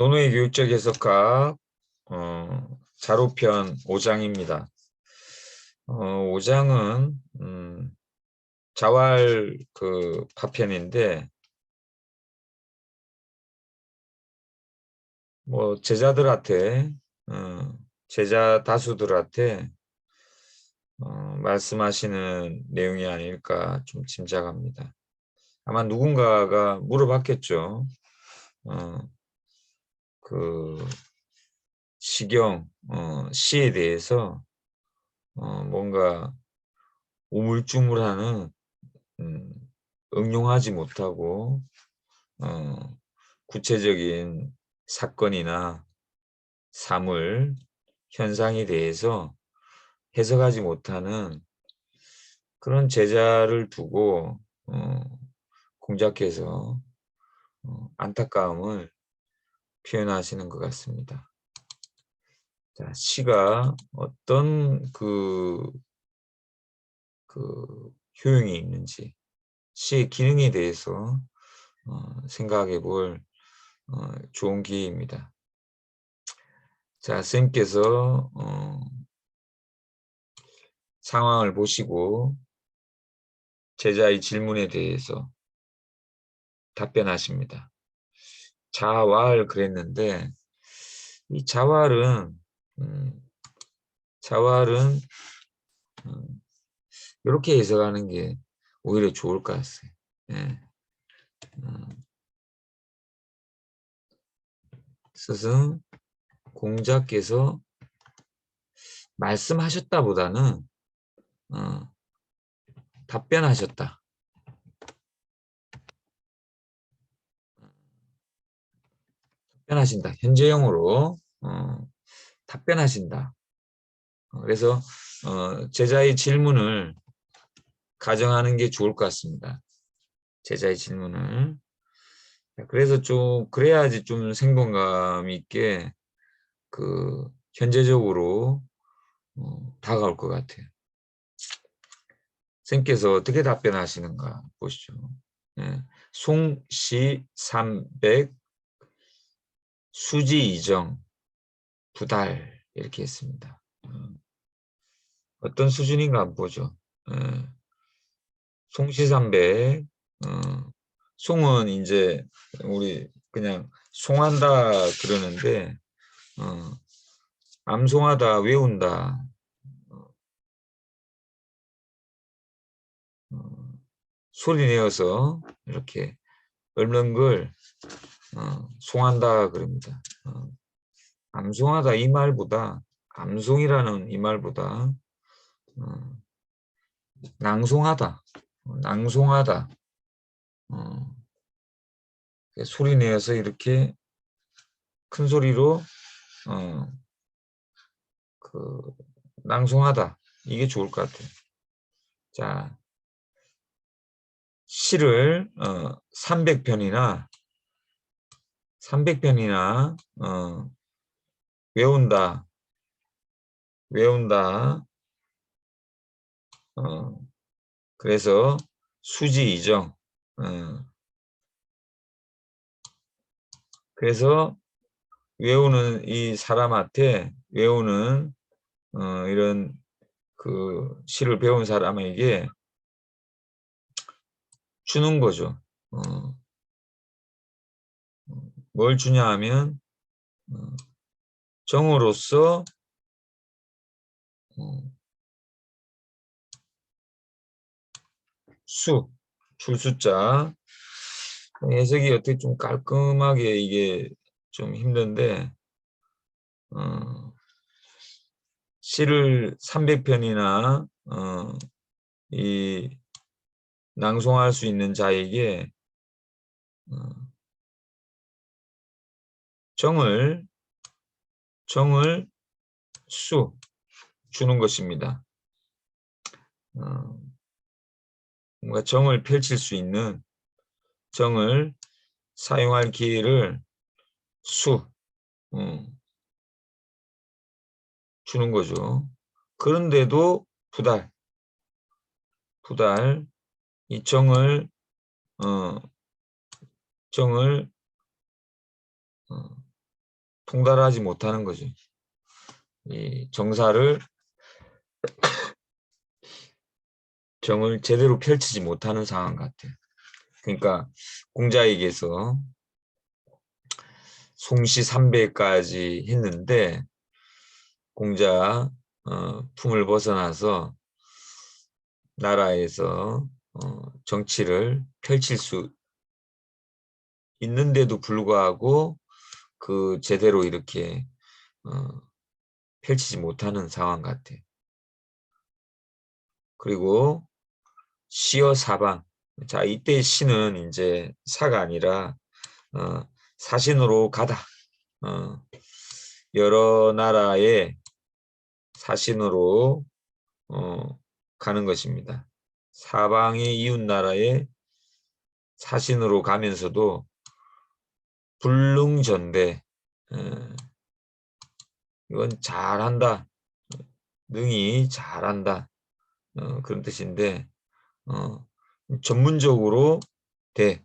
노노의 교육적 해석학 어, 자료편 5장입니다. 어, 5장은 음, 자활 그 파편인데 뭐 제자들한테 어, 제자 다수들한테 어, 말씀하시는 내용이 아닐까 좀 짐작합니다. 아마 누군가가 물어봤겠죠. 어, 그 시경 어, 시에 대해서 어, 뭔가 우물쭈물하는 음, 응용하지 못하고 어, 구체적인 사건이나 사물, 현상에 대해서 해석하지 못하는 그런 제자를 두고 어, 공작해서 어, 안타까움을 표현하시는 것 같습니다. 자, 시가 어떤 그, 그 효용이 있는지, 시의 기능에 대해서 어, 생각해 볼 어, 좋은 기회입니다. 자, 쌤께서 어, 상황을 보시고 제자의 질문에 대해서 답변하십니다. 자활 그랬는데 이 자활은 음, 자활은 음, 이렇게 해석하는 게 오히려 좋을 것 같아요. 예. 음, 스승 공자께서 말씀하셨다보다는 어, 답변하셨다. 답변하신다. 현재형으로 어, 답변하신다. 어, 그래서 어, 제자의 질문을 가정하는 게 좋을 것 같습니다. 제자의 질문을. 그래서 좀 그래야지 좀 생동감 있게 그 현재적으로 어, 다가올 것 같아요. 선생님께서 어떻게 답변하시는가 보시죠. 예. 송시 300 수지 이정 부달 이렇게 했습니다. 어. 어떤 수준인가 한번 보죠. 예. 송시삼백 어. 송은 이제 우리 그냥 송한다 그러는데 어. 암송하다 외운다 어, 소리 내어서 이렇게 읊는 걸 어, 송한다 그럽니다. 어, 암송하다 이 말보다 암송이라는 이 말보다 어, 낭송하다 어, 낭송하다 어, 소리 내어서 이렇게 큰 소리로 어, 그 낭송하다 이게 좋을 것 같아요. 자 시를 어, 300편이나 300편이나 어, 외운다 외운다 어, 그래서 수지 이정 어, 그래서 외우는 이 사람한테 외우는 어, 이런 그 시를 배운 사람에게 주는 거죠. 어. 뭘 주냐 하면 어. 정으로서 어. 수, 줄 숫자 해석이 어떻게 좀 깔끔하게 이게 좀 힘든데 어, 시를 300편이나 어, 이 낭송할 수 있는 자에게 어, 정을 정을 수 주는 것입니다. 어, 뭔가 정을 펼칠 수 있는 정을 사용할 기회를 수 어, 주는 거죠. 그런데도 부달 부달 이 정을 어, 정을 어, 통달하지 못하는 거죠. 이 정사를 정을 제대로 펼치지 못하는 상황 같아요. 그러니까 공자에게서 송시 300까지 했는데 공자 어, 품을 벗어나서 나라에서 어, 정치를 펼칠 수 있는데도 불구하고 그 제대로 이렇게 어, 펼치지 못하는 상황 같아. 그리고 시어 사방. 자 이때 시는 이제 사가 아니라 어, 사신으로 가다. 어, 여러 나라의 사신으로 어, 가는 것입니다. 사방의 이웃 나라의 사신으로 가면서도 불능전대. 어, 이건 잘한다. 능히 잘한다. 어, 그런 뜻인데 어, 전문적으로 대.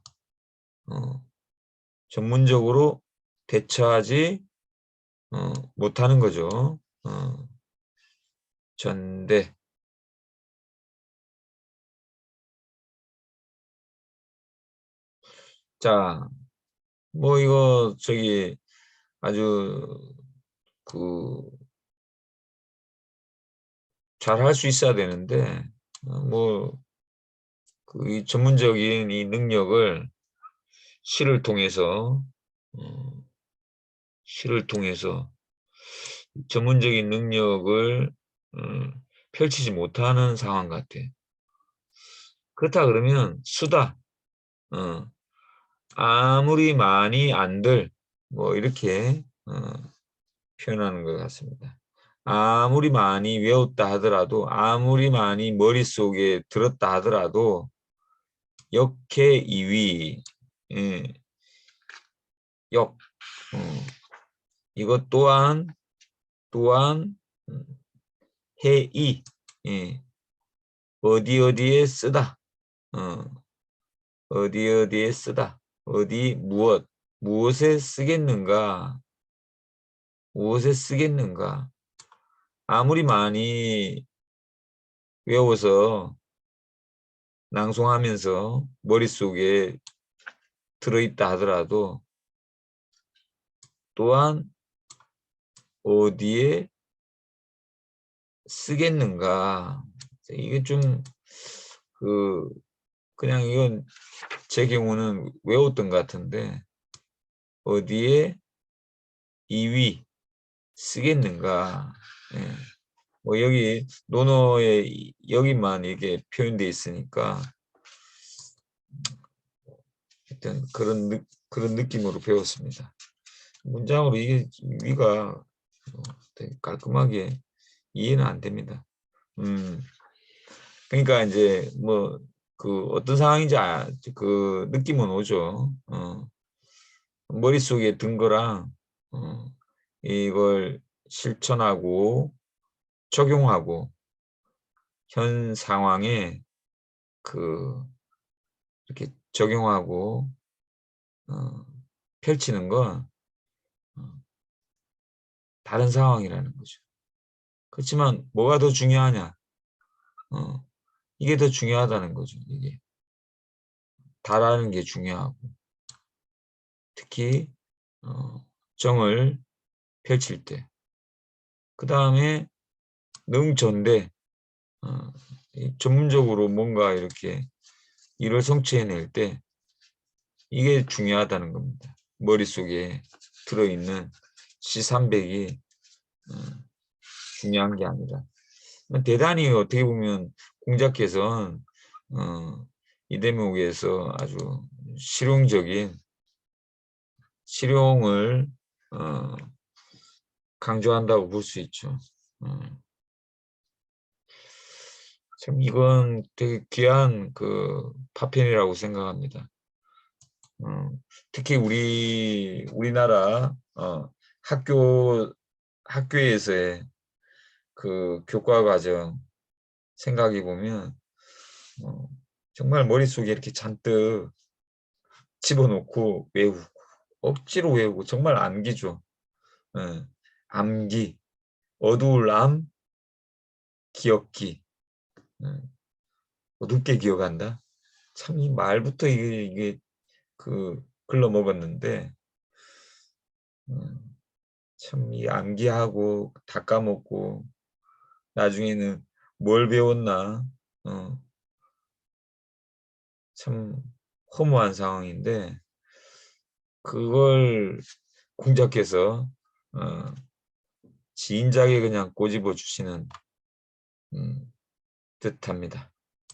어, 전문적으로 대처하지 어, 못하는 거죠. 어, 전대. 자, 뭐 이거 저기 아주 그 잘 할 수 있어야 되는데 어, 뭐그 전문적인 이 능력을 시를 통해서 어, 시를 통해서 전문적인 능력을 어, 펼치지 못하는 상황 같아. 그렇다 그러면 수다. 어, 아무리 많이 안들 뭐 이렇게 어, 표현하는 것 같습니다. 아무리 많이 외웠다 하더라도 아무리 많이 머릿속에 들었다 하더라도 역해 이위 예, 역 어, 이것 또한 또한 음, 해이 예, 어디 어디에 쓰다 어, 어디 어디에 쓰다 어디 무엇 무엇에 쓰겠는가? 무엇에 쓰겠는가? 아무리 많이 외워서 낭송하면서 머릿속에 들어있다 하더라도 또한 어디에 쓰겠는가? 이게 좀그 그냥 이건 제 경우는 외웠던 것 같은데 어디에 이위 쓰겠는가 예. 뭐 여기 논어에 여기만 이게 표현되어 있으니까 일단 그런 느, 그런 느낌으로 배웠습니다. 문장으로 이게 위가 어, 되게 깔끔하게 이해는 안 됩니다. 음, 그러니까 이제 뭐 그 어떤 상황인지 아, 그 느낌은 오죠. 어, 머릿속에 든 거랑 어, 이걸 실천하고 적용하고 현 상황에 그 이렇게 적용하고 어, 펼치는 건 어, 다른 상황이라는 거죠. 그렇지만 뭐가 더 중요하냐? 어, 이게 더 중요하다는 거죠. 이게 다라는 게 중요하고 특히 어, 정을 펼칠 때. 그 다음에 능전대 어, 전문적으로 뭔가 이렇게 일을 성취해낼 때 이게 중요하다는 겁니다. 머릿속에 들어있는 C300이 어, 중요한 게 아니라 대단히 어떻게 보면 공자께서는 어, 이 대목에서 아주 실용적인 실용을 어, 강조한다고 볼 수 있죠. 음. 참 이건 되게 귀한 그 파편이라고 생각합니다. 음, 특히 우리 우리나라 어, 학교 학교에서의 그 교과 과정 생각해 보면 어, 정말 머릿속에 이렇게 잔뜩 집어넣고 외우고 억지로 외우고 정말 암기죠. 어, 암기, 어두울 암, 기억기. 어, 어둡게 기억한다. 참 이 말부터 이게, 이게 그 글러 먹었는데 음, 참이 암기하고 다 까먹고 나중에는 뭘 배웠나 어, 참 허무한 상황인데 그걸 공작해서 어, 진작에 그냥 꼬집어 주시는 음, 듯합니다.